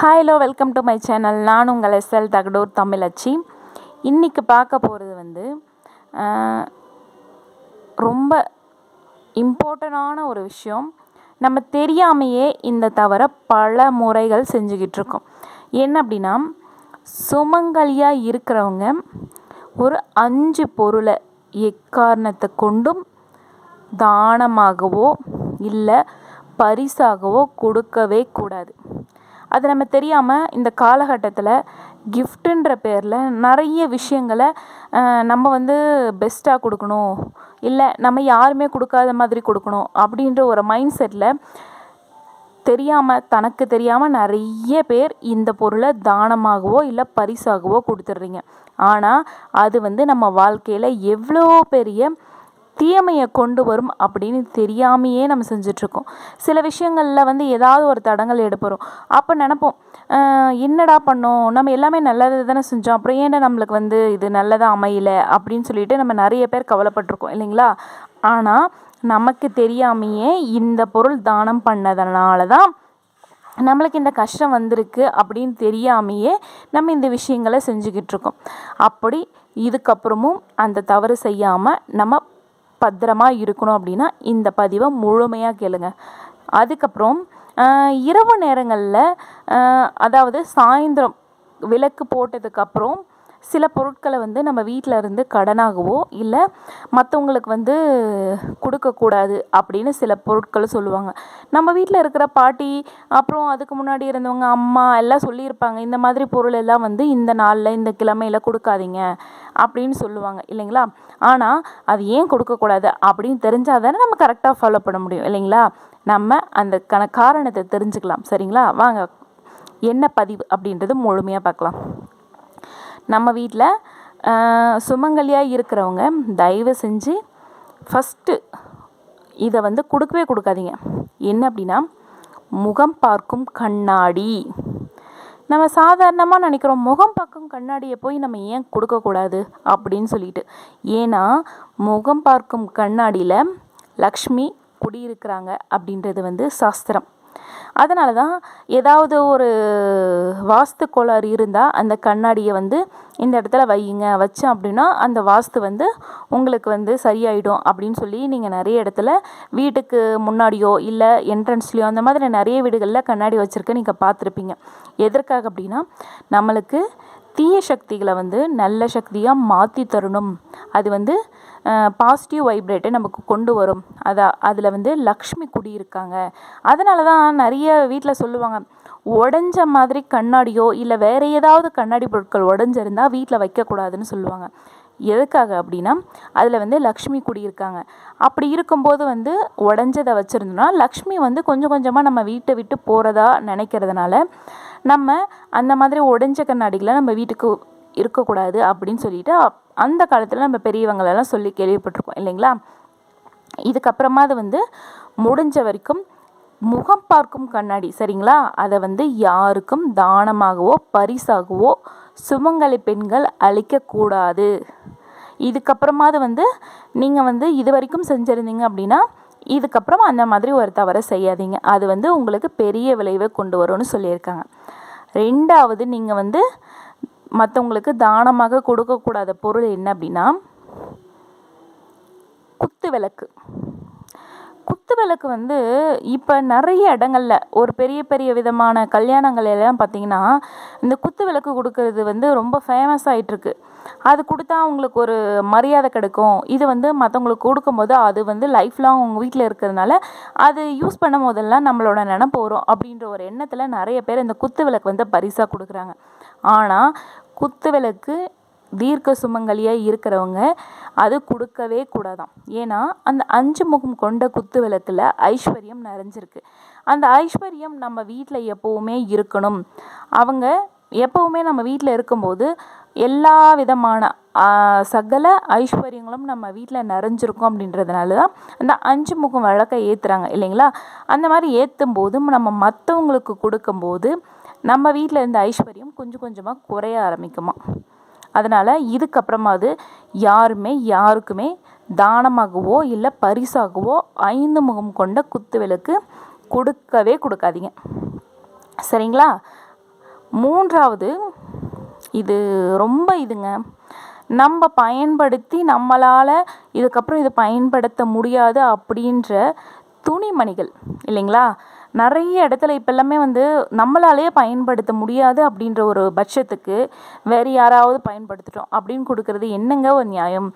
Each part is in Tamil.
Hello welcome to my channel நான் உங்கள் எஸ்எல் தகடூர் தமிழச்சி. இன்றைக்கி பார்க்க போகிறது வந்து ரொம்ப இம்பார்ட்டண்டான ஒரு விஷயம். நம்ம தெரியாமையே இந்த தவறை பல முறைகள் செஞ்சுக்கிட்டு இருக்கோம். என்ன அப்படின்னா சுமங்கலியாக இருக்கிறவங்க ஒரு அஞ்சு பொருளை எக்காரணத்தை கொண்டும் தானமாகவோ இல்லை பரிசாகவோ கொடுக்கவே கூடாது. அது நம்ம தெரியாமல் இந்த காலகட்டத்தில் கிஃப்ட்டுன்ற பேரில் நிறைய விஷயங்களை நம்ம வந்து பெஸ்ட்டாக கொடுக்கணும். இல்லை நம்ம யாருமே கொடுக்காத மாதிரி கொடுக்கணும் அப்படின்ற ஒரு மைண்ட் செட்டில் தெரியாமல் தனக்கு தெரியாமல் நிறைய பேர் இந்த பொருளை தானமாகவோ இல்லை பரிசாகவோ கொடுத்துட்றீங்க. ஆனால் அது வந்து நம்ம வாழ்க்கையில் எவ்வளோ பெரிய தீமையை கொண்டு வரும் அப்படின்னு தெரியாமையே நம்ம செஞ்சிட்ருக்கோம். சில விஷயங்களில் வந்து ஏதாவது ஒரு தடங்கள் எடுப்பறோம் அப்போ நினப்போம் என்னடா பண்ணோம்? நம்ம எல்லாமே நல்லது தானே செஞ்சோம். அப்புறம் ஏன்டா நம்மளுக்கு வந்து இது நல்லதாக அமையல? அப்படின்னு சொல்லிட்டு நம்ம நிறைய பேர் கவலைப்பட்டிருக்கோம் இல்லைங்களா? ஆனால் நமக்கு தெரியாமையே இந்த பொருள் தானம் பண்ணதனால தான் நம்மளுக்கு இந்த கஷ்டம் வந்திருக்கு அப்படின்னு தெரியாமையே நம்ம இந்த விஷயங்களை செஞ்சுக்கிட்டு இருக்கோம் அப்படி இதுக்கப்புறமும் அந்த தவறு செய்யாமல் நம்ம பத்திரமா இருக்கணும் அப்படின்னா இந்த பதிவை முழுமையாக கேளுங்க. அதுக்கப்புறம் இரவு நேரங்களில் அதாவது சாயந்தரம் விளக்கு போட்டதுக்கப்புறம் சில பொருட்களை வந்து நம்ம வீட்டில் இருந்து கடனாகவோ இல்லை மற்றவங்களுக்கு வந்து கொடுக்கக்கூடாது அப்படின்னு சில பொருட்களை சொல்லுவாங்க. நம்ம வீட்டில் இருக்கிற பாட்டி அப்புறம் அதுக்கு முன்னாடி இருந்தவங்க அம்மா எல்லாம் சொல்லியிருப்பாங்க இந்த மாதிரி பொருள் எல்லாம் வந்து இந்த நாளில் இந்த கிழமையில் கொடுக்காதீங்க அப்படின்னு சொல்லுவாங்க இல்லைங்களா? ஆனால் அது ஏன் கொடுக்கக்கூடாது அப்படின்னு தெரிஞ்சால் தானே நம்ம கரெக்டாக ஃபாலோ பண்ண முடியும் இல்லைங்களா? நம்ம அந்த கண காரணத்தை தெரிஞ்சுக்கலாம் சரிங்களா? வாங்க என்ன பதிவு அப்படின்றது முழுமையாக பார்க்கலாம். நம்ம வீட்டில் சுமங்கலியாக இருக்கிறவங்க தயவு செஞ்சு ஃபஸ்ட்டு இதை வந்து கொடுக்கவே கொடுக்காதீங்க. என்ன அப்படின்னா முகம் பார்க்கும் கண்ணாடி. நம்ம சாதாரணமாக நினைக்கிறோம் முகம் பார்க்கும் கண்ணாடியை போய் நம்ம ஏன் கொடுக்கக்கூடாது அப்படின்னு சொல்லிட்டு. ஏன்னா முகம் பார்க்கும் கண்ணாடியில் லக்ஷ்மி குடியிருக்கிறாங்க அப்படின்றது வந்து சாஸ்திரம். அதனால தான் ஏதாவது ஒரு வாஸ்து கோளாறு இருந்தால் அந்த கண்ணாடியை வந்து இந்த இடத்துல வையுங்க வச்சோம் அப்படின்னா அந்த வாஸ்து வந்து உங்களுக்கு வந்து சரியாயிடும் அப்படின்னு சொல்லி நீங்கள் நிறைய இடத்துல வீட்டுக்கு முன்னாடியோ இல்லை என்ட்ரன்ஸ்லையோ அந்த மாதிரி நிறைய வீடுகளில் கண்ணாடி வச்சுருக்க நீங்கள் பார்த்துருப்பீங்க. எதற்காக அப்படின்னா நம்மளுக்கு தீய சக்திகளை வந்து நல்ல சக்தியாக மாற்றி தரணும். அது வந்து பாசிட்டிவ் வைப்ரேட்டை நமக்கு கொண்டு வரும். அதான் அதில் வந்து லக்ஷ்மி குடியிருக்காங்க அதனால தான் நிறைய வீட்டில் சொல்லுவாங்க உடஞ்ச மாதிரி கண்ணாடியோ இல்லை வேறு ஏதாவது கண்ணாடி பொருட்கள் உடஞ்சிருந்தா வீட்டில் வைக்கக்கூடாதுன்னு சொல்லுவாங்க. எதுக்காக அப்படின்னா அதில் வந்து லக்ஷ்மி குடியிருக்காங்க அப்படி இருக்கும்போது வந்து உடஞ்சதை வச்சுருந்தோம்னா லக்ஷ்மி வந்து கொஞ்சம் கொஞ்சமாக நம்ம வீட்டை விட்டு போகிறதா நினைக்கிறதுனால நம்ம அந்த மாதிரி உடஞ்ச கண்ணாடிகளை நம்ம வீட்டுக்கு இருக்கக்கூடாது அப்படின்னு சொல்லிட்டு அந்த காலத்தில் நம்ம பெரியவங்களெல்லாம் சொல்லி கேள்விப்பட்டிருக்கோம் இல்லைங்களா? இதுக்கப்புறமா அது வந்து முடிஞ்ச வரைக்கும் முகம் பார்க்கும் கண்ணாடி சரிங்களா? அதை வந்து யாருக்கும் தானமாகவோ பரிசாகவோ சுமங்கலி பெண்கள் அழிக்கக்கூடாது இதுக்கப்புறமாவது வந்து நீங்கள் வந்து இது வரைக்கும் செஞ்சுருந்தீங்க அப்படின்னா இதுக்கப்புறம் அந்த மாதிரி ஒரு தவறை செய்யாதீங்க. அது வந்து உங்களுக்கு பெரிய விளைவை கொண்டு வரும்னு சொல்லியிருக்காங்க. ரெண்டாவது நீங்கள் வந்து மற்றவங்களுக்கு தானமாக கொடுக்கக்கூடாத பொருள் என்ன அப்படின்னா குத்து விளக்கு. குத்து விளக்கு வந்து இப்போ நிறைய இடங்கள்ல ஒரு பெரிய பெரிய விதமான கல்யாணங்கள் எல்லாம் பார்த்தீங்கன்னா இந்த குத்து விளக்கு கொடுக்கறது வந்து ரொம்ப ஃபேமஸ் ஆகிட்டுருக்கு அது கொடுத்தா அவங்களுக்கு ஒரு மரியாதை கிடைக்கும். இது வந்து மற்றவங்களுக்கு கொடுக்கும்போது அது வந்து லைஃப் லாங் உங்கள் வீட்டில் இருக்கிறதுனால அது யூஸ் பண்ணும் போதெல்லாம் நம்மளோட நினப்பு வரும் அப்படின்ற ஒரு எண்ணத்தில் நிறைய பேர் இந்த குத்து விளக்கு வந்து பரிசாக கொடுக்குறாங்க. ஆனால் குத்து விளக்கு தீர்க்க சுமங்கலியாக இருக்கிறவங்க அது கொடுக்கவே கூடாதாம். ஏன்னா அந்த அஞ்சு முகம் கொண்ட குத்து விளக்கில் ஐஸ்வர்யம் நிறைஞ்சிருக்கு. அந்த ஐஸ்வர்யம் நம்ம வீட்டில் எப்போவுமே இருக்கணும். அவங்க எப்போவுமே நம்ம வீட்டில் இருக்கும்போது எல்லா விதமான சகல ஐஸ்வர்யங்களும் நம்ம வீட்டில் நிறைஞ்சிருக்கும் அப்படின்றதுனால தான் அந்த அஞ்சு முகம் விளக்கை ஏற்றுறாங்க இல்லைங்களா? அந்த மாதிரி ஏற்றும் போதும் நம்ம மற்றவங்களுக்கு கொடுக்கும்போது நம்ம வீட்டில் இருந்த ஐஸ்வர்யம் கொஞ்சம் கொஞ்சமாக குறைய ஆரம்பிக்குமா? அதனால் இதுக்கப்புறமாவது யாருமே யாருக்குமே தானமாகவோ இல்லை பரிசாகவோ ஐந்து முகம் கொண்ட குத்து விளக்கு கொடுக்கவே கொடுக்காதீங்க. சரிங்களா? மூன்றாவது இது ரொம்ப இதுங்க. நம்ம பயன்படுத்தி நம்மளால் இதுக்கப்புறம் இதை பயன்படுத்த முடியாது அப்படின்ற துணிமணிகள் இல்லைங்களா? நிறைய இடத்துல இப்போ எல்லாமே வந்து நம்மளாலேயே பயன்படுத்த முடியாது அப்படின்ற ஒரு பட்சத்துக்கு வேறு யாராவது பயன்படுத்திட்டோம் அப்படின்னு கொடுக்குறது என்னங்க ஒரு நியாயம்?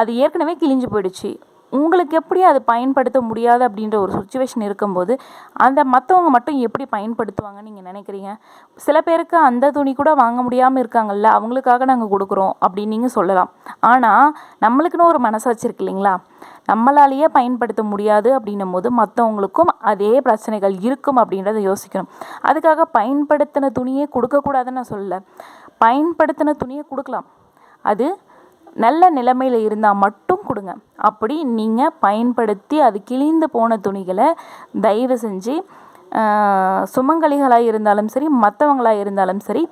அது ஏற்கனவே கிழிஞ்சு போயிடுச்சு. உங்களுக்கு எப்படி அது பயன்படுத்த முடியாது அப்படின்ற ஒரு சுச்சுவேஷன் இருக்கும்போது அந்த மற்றவங்க மட்டும் எப்படி பயன்படுத்துவாங்கன்னு நீங்கள் நினைக்கிறீங்க? சில பேருக்கு அந்த துணி கூட வாங்க முடியாமல் இருக்காங்கல்ல அவங்களுக்காக நாங்கள் கொடுக்குறோம் அப்படின்னு நீங்கள் சொல்லலாம். ஆனால் நம்மளுக்குன்னு ஒரு மனசாட்சி இருக்கு இல்லைங்களா? நம்மளாலேயே பயன்படுத்த முடியாது அப்படின்னும் போது மற்றவங்களுக்கும் அதே பிரச்சனைகள் இருக்கும் அப்படின்றத யோசிக்கணும். அதுக்காக பயன்படுத்தின துணியே கொடுக்கக்கூடாதுன்னு நான் சொல்லலை. பயன்படுத்தின துணியை கொடுக்கலாம். அது நல்ல நிலைமையில் இருந்தால் மட்டும் கொடுங்க. அப்படி நீங்கள் பயன்படுத்தி அது கிழிந்து போன துணிகளை தயவு செஞ்சு சுமங்கலிகளாக இருந்தாலும் சரி மற்றவங்களாக இருந்தாலும் சரி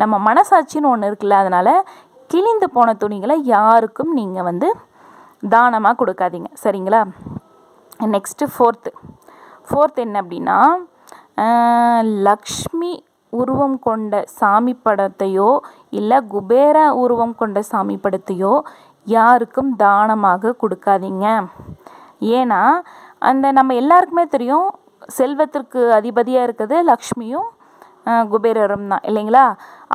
நம்ம மனசாட்சின்னு ஒன்று இருக்குல்ல அதனால் கிழிந்து போன துணிகளை யாருக்கும் நீங்கள் வந்து தானமாக கொடுக்காதீங்க. சரிங்களா? நெக்ஸ்ட்டு ஃபோர்த்து ஃபோர்த் என்ன அப்படின்னா லக்ஷ்மி உருவம் கொண்ட சாமி படத்தையோ இல்லை குபேர உருவம் கொண்ட சாமி படத்தையோ யாருக்கும் தானமாக கொடுக்காதீங்க. ஏன்னா அந்த நம்ம எல்லாருக்குமே தெரியும் செல்வத்திற்கு அதிபதியாக இருக்கிறது லக்ஷ்மியும் குபேரரும் தான். இல்லைங்களா?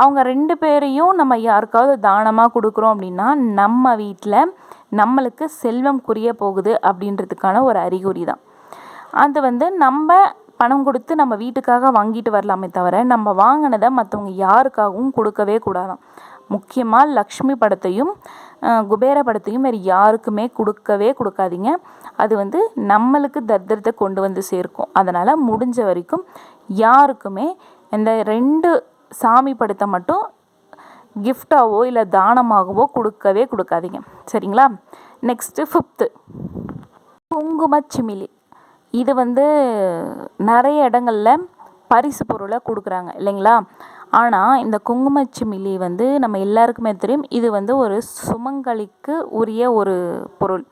அவங்க ரெண்டு பேரையும் நம்ம யாருக்காவது தானமாக கொடுக்குறோம் அப்படின்னா நம்ம வீட்டில் நம்மளுக்கு செல்வம் குறைய போகுது அப்படின்றதுக்கான ஒரு அறிகுறி தான் அது வந்து நம்ம பணம் கொடுத்து நம்ம வீட்டுக்காக வாங்கிட்டு வரலாமே தவிர நம்ம வாங்கினதை மற்றவங்க யாருக்காகவும் கொடுக்கவே கூடாதாம் முக்கியமாக லக்ஷ்மி படத்தையும் குபேர படத்தையும் வேறு யாருக்குமே கொடுக்கவே கொடுக்காதீங்க. அது வந்து நம்மளுக்கு தத்திரத்தை கொண்டு வந்து சேர்க்கும். அதனால் முடிஞ்ச வரைக்கும் யாருக்குமே இந்த ரெண்டு சாமி படத்தை மட்டும் கிஃப்டாகவோ இல்லை தானமாகவோ கொடுக்கவே கொடுக்காதீங்க. சரிங்களா? நெக்ஸ்ட்டு ஃபிஃப்த்து குங்குமச்சிமிலி இது வந்து நிறைய இடங்களில் பரிசு பொருளை கொடுக்குறாங்க இல்லைங்களா? ஆனால் இந்த குங்குமச்சிமிலி வந்து நம்ம எல்லாருக்குமே தெரியும் இது வந்து ஒரு சுமங்கலிக்கு உரிய ஒரு பொருள்.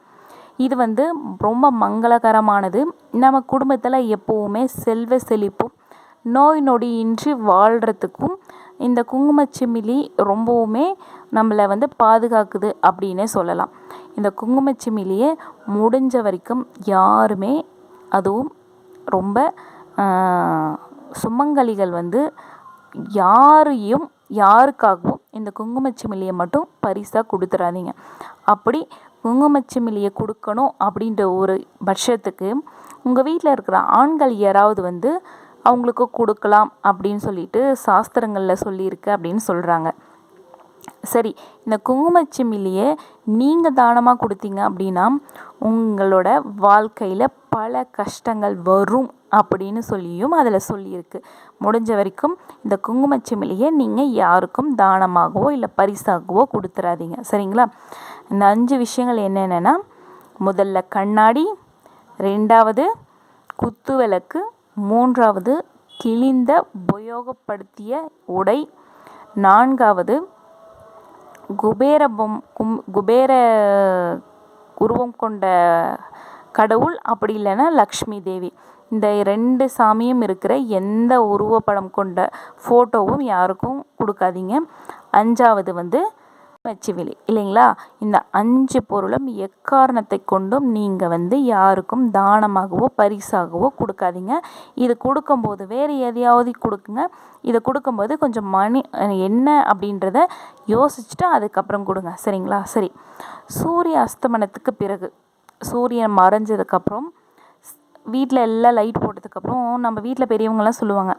இது வந்து ரொம்ப மங்களகரமானது. நம்ம குடும்பத்தில் எப்போவுமே செல்வ செழிப்பும் நோய் நொடியின்றி வாழ்கிறதுக்கும் இந்த குங்குமச்சிமிலி ரொம்பவுமே நம்மளை வந்து பாதுகாக்குது அப்படின்னே சொல்லலாம். இந்த குங்குமச்சிமிலியை முடிஞ்ச வரைக்கும் யாருமே அதுவும் ரொம்ப சுமங்கலிகள் வந்து யாரையும் யாருக்காகவும் இந்த குங்குமச்சிமிலியை மட்டும் பரிசாக கொடுத்துறாதீங்க. அப்படி குங்குமச்சிமிலியை கொடுக்கணும் அப்படின்ற ஒரு பட்சத்துக்கு உங்கள் வீட்டில் இருக்கிற ஆண்கள் யாராவது வந்து அவங்களுக்கு கொடுக்கலாம் அப்படின்னு சொல்லிட்டு சாஸ்திரங்களில் சொல்லியிருக்கு அப்படின்னு சொல்கிறாங்க சரி இந்த குங்குமச்சிமிலியை நீங்கள் தானமாக கொடுத்தீங்க அப்படின்னா உங்களோட வாழ்க்கையில் பல கஷ்டங்கள் வரும் அப்படின்னு சொல்லியும் அதில் சொல்லியிருக்கு. முடிஞ்ச வரைக்கும் இந்த குங்குமச்சிமிலியை நீங்கள் யாருக்கும் தானமாகவோ இல்லை பரிசாகவோ கொடுத்துறாதீங்க. சரிங்களா? இந்த அஞ்சு விஷயங்கள் என்னென்னா முதல்ல கண்ணாடி ரெண்டாவது குத்து விளக்கு மூன்றாவது கிழிந்த உபயோகப்படுத்திய உடை. நான்காவது குபேர பொம் கும் குபேர உருவம் கொண்ட கடவுள் அப்படி இல்லைன்னா லக்ஷ்மி தேவி. இந்த ரெண்டு சாமியும் இருக்கிற எந்த உருவப்படம் கொண்ட ஃபோட்டோவும் யாருக்கும் கொடுக்காதீங்க. அஞ்சாவது வந்து வச்சுவிலி இல்லைங்களா? இந்த அஞ்சு பொருளும் எக்காரணத்தை கொண்டும் நீங்கள் வந்து யாருக்கும் தானமாகவோ பரிசாகவோ கொடுக்காதீங்க. இது கொடுக்கும்போது வேறு எதையாவது கொடுக்குங்க. இதை கொடுக்கும்போது கொஞ்சம் மணி என்ன அப்படின்றத யோசிச்சுட்டு அதுக்கப்புறம் கொடுங்க. சரிங்களா? சரி. சூரிய அஸ்தமனத்துக்கு பிறகு சூரியன் மறைஞ்சதுக்கப்புறம் வீட்டில் எல்லாம் லைட் போட்டதுக்கப்புறம் நம்ம வீட்டில் பெரியவங்கலாம் சொல்லுவாங்க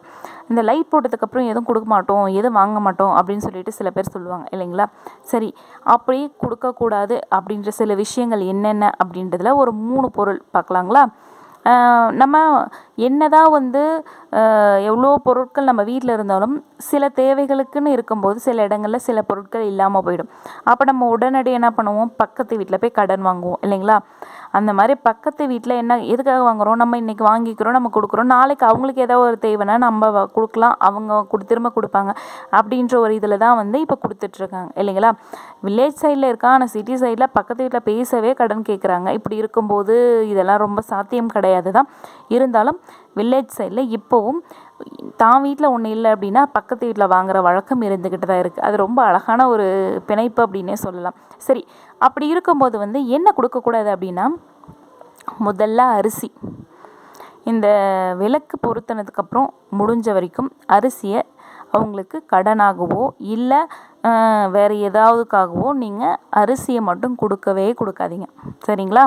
இந்த லைட் போட்டதுக்கப்புறம் எதுவும் கொடுக்க மாட்டோம் எதுவும் வாங்க மாட்டோம் அப்படின்னு சொல்லிட்டு சில பேர் சொல்லுவாங்க இல்லைங்களா? சரி அப்படியே கொடுக்கக்கூடாது அப்படின்ற சில விஷயங்கள் என்னென்ன அப்படின்றதுல ஒரு மூணு பொருள் பார்க்கலாங்களா? நம்ம என்ன தான் வந்து எவ்வளோ பொருட்கள் நம்ம வீட்டில் இருந்தாலும் சில தேவைகளுக்குன்னு இருக்கும்போது சில இடங்களில் சில பொருட்கள் இல்லாமல் போயிடும். அப்போ நம்ம உடனடியாக என்ன பண்ணுவோம்? பக்கத்து வீட்டில் போய் கடன் வாங்குவோம் இல்லைங்களா? அந்த மாதிரி பக்கத்து வீட்டில் என்ன எதுக்காக வாங்குகிறோம் நம்ம இன்றைக்கி வாங்கிக்கிறோம் நம்ம கொடுக்குறோம். நாளைக்கு அவங்களுக்கு ஏதோ ஒரு தேவைன்னா நம்ம கொடுக்கலாம். அவங்க கொடு திரும்ப கொடுப்பாங்க. அப்படின்ற ஒரு இதில் தான் வந்து இப்போ கொடுத்துட்ருக்காங்க இல்லைங்களா? வில்லேஜ் சைடில் இருக்கா? ஆனால் சிட்டி சைடில் பக்கத்து வீட்டில் பேசவே கடன் கேட்குறாங்க இப்படி இருக்கும்போது இதெல்லாம் ரொம்ப சாத்தியம் கிடையாது. தான் இருந்தாலும் வில்லேஜ் சைடில் இப்போவும் தான் வீட்டில் ஒன்று இல்லை அப்படின்னா பக்கத்து வீட்டில் வாங்குற வழக்கம் இருந்துக்கிட்டு தான் இருக்குது அது ரொம்ப அழகான ஒரு பிணைப்பு அப்படின்னே சொல்லலாம். சரி அப்படி இருக்கும்போது வந்து என்ன கொடுக்கக்கூடாது அப்படின்னா முதல்ல அரிசி. இந்த விளக்கு பொருத்தினதுக்கப்புறம் முடிஞ்ச வரைக்கும் அரிசியை அவங்களுக்கு கடனாகவோ இல்லை வேறு ஏதாவதுக்காகவோ நீங்கள் அரிசியை மட்டும் கொடுக்கவே கொடுக்காதீங்க. சரிங்களா?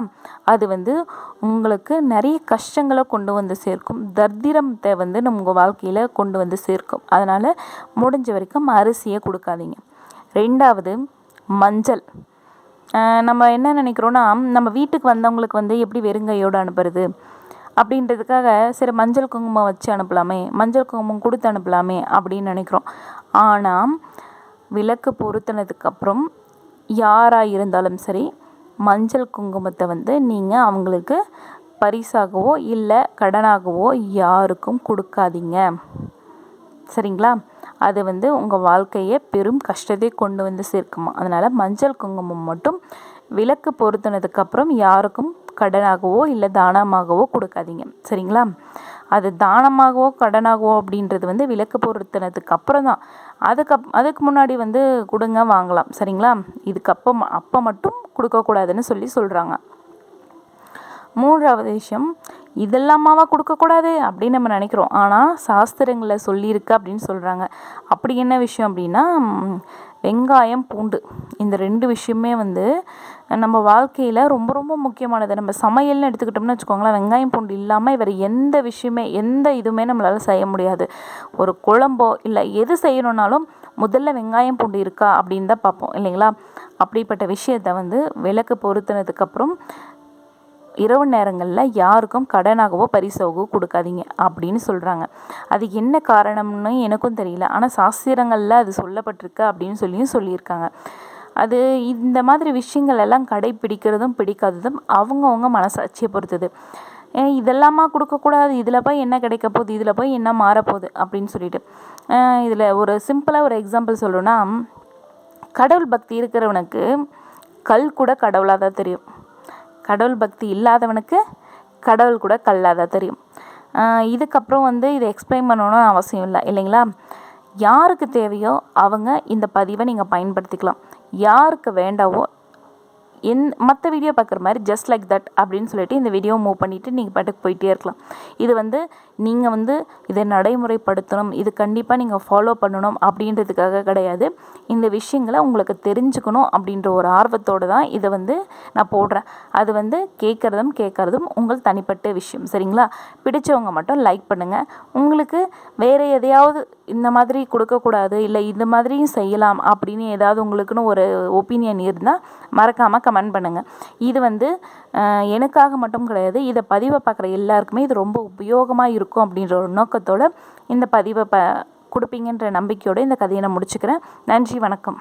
அது வந்து உங்களுக்கு நிறைய கஷ்டங்களை கொண்டு வந்து சேர்க்கும். தர்திரத்தை வந்து நம்ம உங்கள் வாழ்க்கையில் கொண்டு வந்து சேர்க்கும். அதனால் முடிஞ்ச வரைக்கும் அரிசியை கொடுக்காதீங்க. ரெண்டாவது மஞ்சள். நம்ம என்ன நினைக்கிறோன்னா நம்ம வீட்டுக்கு வந்தவங்களுக்கு வந்து எப்படி வெறுங்கையோடு அனுப்புறது? அப்படின்றதுக்காக சரி மஞ்சள் குங்குமம் வச்சு அனுப்பலாமே மஞ்சள் குங்குமம் கொடுத்து அனுப்பலாமே அப்படின்னு நினைக்கிறோம். ஆனால் விளக்கு பொருத்தினதுக்கப்புறம் யாராக இருந்தாலும் சரி மஞ்சள் குங்குமத்தை வந்து நீங்கள் அவங்களுக்கு பரிசாகவோ இல்லை கடனாகவோ யாருக்கும் கொடுக்காதீங்க. சரிங்களா? அது வந்து உங்கள் வாழ்க்கையை பெரும் கஷ்டத்தை கொண்டு வந்து சேர்க்குமா? அதனால் மஞ்சள் குங்குமம் மட்டும் விளக்கு பொருத்தினதுக்கப்புறம் யாருக்கும் கடனாகவோ இல்லை தானமாகவோ கொடுக்காதீங்க. சரிங்களா? அது தானமாகவோ கடனாகவோ அப்படின்றது வந்து விளக்கு பொருத்தினதுக்கு அப்புறம் தான் அதுக்கு அதுக்கு முன்னாடி வந்து கொடுங்க வாங்கலாம். சரிங்களா? இதுக்கு அப்போ அப்போ மட்டும் கொடுக்கக்கூடாதுன்னு சொல்லி சொல்கிறாங்க மூன்றாவது விஷயம் இதெல்லாமாவா கொடுக்கக்கூடாது? அப்படின்னு நம்ம நினைக்கிறோம். ஆனால் சாஸ்திரங்களில் சொல்லியிருக்கு அப்படின்னு சொல்கிறாங்க அப்படி என்ன விஷயம் அப்படின்னா வெங்காயம் பூண்டு. இந்த ரெண்டு விஷயமே வந்து நம்ம வாழ்க்கையில் ரொம்ப ரொம்ப முக்கியமானது. நம்ம சமையல்னு எடுத்துக்கிட்டோம்னு வச்சுக்கோங்களேன் வெங்காயம் பூண்டு இல்லாமல் வேறு எந்த விஷயமே எந்த இதுவுமே நம்மளால் செய்ய முடியாது. ஒரு குழம்போ இல்லை எது செய்யணுன்னாலும் முதல்ல வெங்காயம் பூண்டு இருக்கா அப்படின்னு தான் பார்ப்போம் இல்லைங்களா? அப்படிப்பட்ட விஷயத்த வந்து விளக்கு பொருத்தினதுக்கப்புறம் இரவு நேரங்களில் யாருக்கும் கடனாகவோ பரிசாகவோ கொடுக்காதீங்க அப்படின்னு சொல்கிறாங்க அது என்ன காரணம்னு எனக்கும் தெரியல. ஆனால் சாஸ்திரங்களில் அது சொல்லப்பட்டிருக்கு அப்படின்னு சொல்லியும் சொல்லியிருக்காங்க. அது இந்த மாதிரி விஷயங்கள் எல்லாம் கடைப்பிடிக்கிறதும் பிடிக்காததும் அவங்கவுங்க மனசாட்சியை பொறுத்தது. இதெல்லாமா கொடுக்கக்கூடாது? இதில் போய் என்ன கிடைக்க போகுது? இதில் போய் என்ன மாறப்போகுது அப்படின்னு சொல்லிட்டு. இதில் ஒரு சிம்பிளாக ஒரு எக்ஸாம்பிள் சொல்லணுன்னா கடவுள் பக்தி இருக்கிறவனுக்கு கல் கூட கடவுளாக தான் தெரியும். கடவுள் பக்தி இல்லாதவனுக்கு கடவுள் கூட கல்லாத தெரியும். இதுக்கப்புறம் வந்து இதை எக்ஸ்பிளைன் பண்ணணும்னு அவசியம் இல்லை. இல்லைங்களா? யாருக்கு தேவையோ அவங்க இந்த பதிவை நீங்கள் பயன்படுத்திக்கலாம். யாருக்கு வேண்டாவோ என் மற்ற வீடியோ பார்க்குற மாதிரி ஜஸ்ட் லைக் தட் அப்படின்னு சொல்லிட்டு இந்த வீடியோ மூவ் பண்ணிவிட்டு நீங்கள் பாட்டுக்கு போயிட்டே இருக்கலாம். இது வந்து நீங்கள் வந்து இதை நடைமுறைப்படுத்தணும் இது கண்டிப்பாக நீங்கள் ஃபாலோ பண்ணணும் அப்படின்றதுக்காக கிடையாது. இந்த விஷயங்களை உங்களுக்கு தெரிஞ்சுக்கணும் அப்படின்ற ஒரு ஆர்வத்தோடு தான் இதை வந்து நான் போடுறேன். அது வந்து கேட்குறதும் கேட்குறதும் உங்கள் தனிப்பட்ட விஷயம். சரிங்களா? பிடிச்சவங்க மட்டும் லைக் பண்ணுங்கள் உங்களுக்கு வேறு எதையாவது இந்த மாதிரி கொடுக்கக்கூடாது இல்லை இந்த மாதிரியும் செய்யலாம் அப்படின்னு ஏதாவது உங்களுக்குன்னு ஒரு ஒப்பீனியன் இருந்தால் மறக்காமல் கமெண்ட் பண்ணுங்கள் இது வந்து எனக்காக மட்டும் கிடையாது இதை பதிவை பார்க்குற எல்லாருக்குமே இது ரொம்ப உபயோகமாக இருக்கும் அப்படின்ற ஒரு நோக்கத்தோடு இந்த பதிவை ப கொடுப்பீங்கன்ற நம்பிக்கையோடு இந்த கதையை நான் முடிச்சுக்கிறேன். நன்றி வணக்கம்.